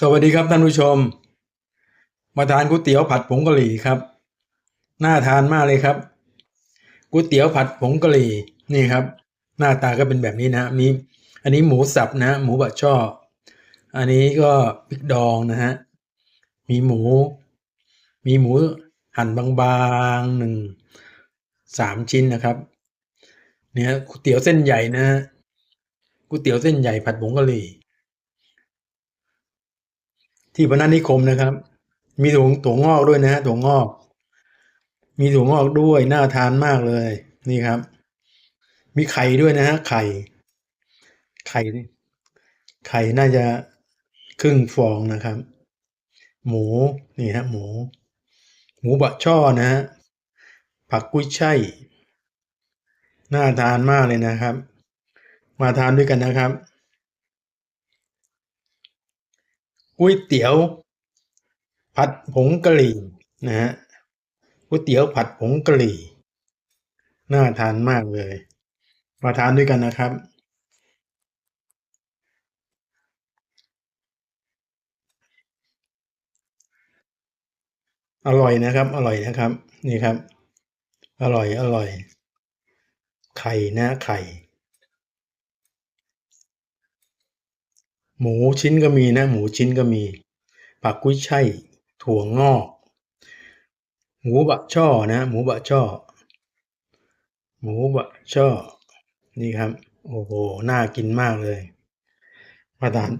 สวัสดีครับท่านผู้ชม มาทานก๋วยเตี๋ยวผัดผงกะหรี่ครับ น่าทานมากเลยครับก๋วยเตี๋ยวผัดผงกะหรี่นี่ครับ หน้าตาก็เป็นแบบนี้นะมีอันนี้หมูสับนะหมูบะช่อ อันนี้ก็พริกดองนะฮะมีหมู มีหมูหั่นบางๆหนึ่งสามชิ้นนะครับเนี่ยก๋วยเตี๋ยวเส้นใหญ่นะฮะก๋วยเตี๋ยวเส้นใหญ่ผัดผงกะหรี่ ที่พนัสนิคมนะครับ มีถั่วถั่วงอกด้วยนะฮะถั่วงอก มีถั่วงอกด้วยน่าทานมากเลย นี่ครับ มีไข่ด้วยนะฮะไข่ ไข่ไข่น่าจะครึ่งฟองนะครับ หมูนี่ฮะหมู หมูบะช่อนะฮะผักกุ้ยช่ายน่าทานมากเลยนะครับ มาทานด้วยกันนะครับ ก๋วยเตี๋ยว ผัดผงกะหรี่นะฮะก๋วยเตี๋ยวผัดผงกะหรี่ น่าทานมากเลย มาทานด้วยกันนะครับ อร่อยนะครับ อร่อยนะครับ นี่ครับ อร่อย อร่อย ไข่นะไข่ หมูชิ้นก็มีนะ หมูชิ้นก็มี ผักกุ้ยช่ายถั่วงอก หมูบะช่อนะ หมูบะช่อ หมูบะช่อ นี่ครับ โอ้โห น่ากินมากเลย มาทาน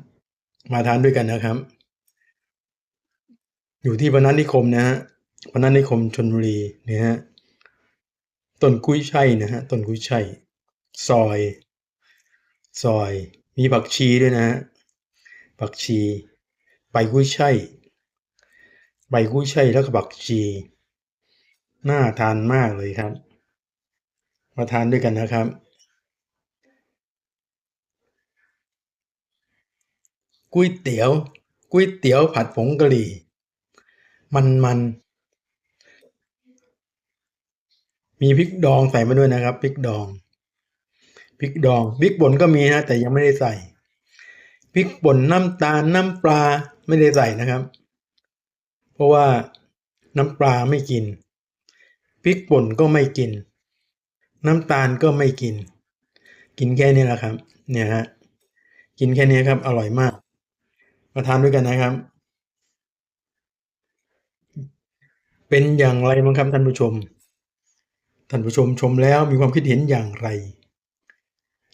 มาทานด้วยกันนะครับ อยู่ที่พนัสนิคมนะฮะพนัสนิคมชนบุรีเนี่ยฮะ ต้นกุ้ยช่ายนะฮะ ต้นกุ้ยช่ายซอย ซอย มีผักชีด้วยนะฮะ ผักชี ใบกุ้ยช่ายใบกุ้ยช่ายแล้วก็ผักชี น่าทานมากเลยครับ มาทานด้วยกันนะครับก๋วยเตี๋ยวก๋วยเตี๋ยวผัดผงกะหรี่ มันมันมีพริกดองใส่มาด้วยนะครับพริกดองพริกดองพริกป่นก็มีนะแต่ยังไม่ได้ใส่ พริกป่นน้ำตาลน้ำปลาไม่ได้ใส่นะครับ เพราะว่าน้ำปลาไม่กินพริกป่นก็ไม่กิน น้ำตาลก็ไม่กิน กินแค่นี้แหละครับ เนี่ยฮะกินแค่นี้ครับ อร่อยมาก มาทานด้วยกันนะครับ เป็นอย่างไรบ้างครับท่านผู้ชมท่านผู้ชมชมแล้วมีความคิดเห็นอย่างไร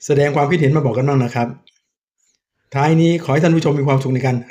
แสดงความคิดเห็นมาบอกกันบ้างนะครับ ท้ายนี้ขอให้ท่านผู้ชมมีความสุขในการ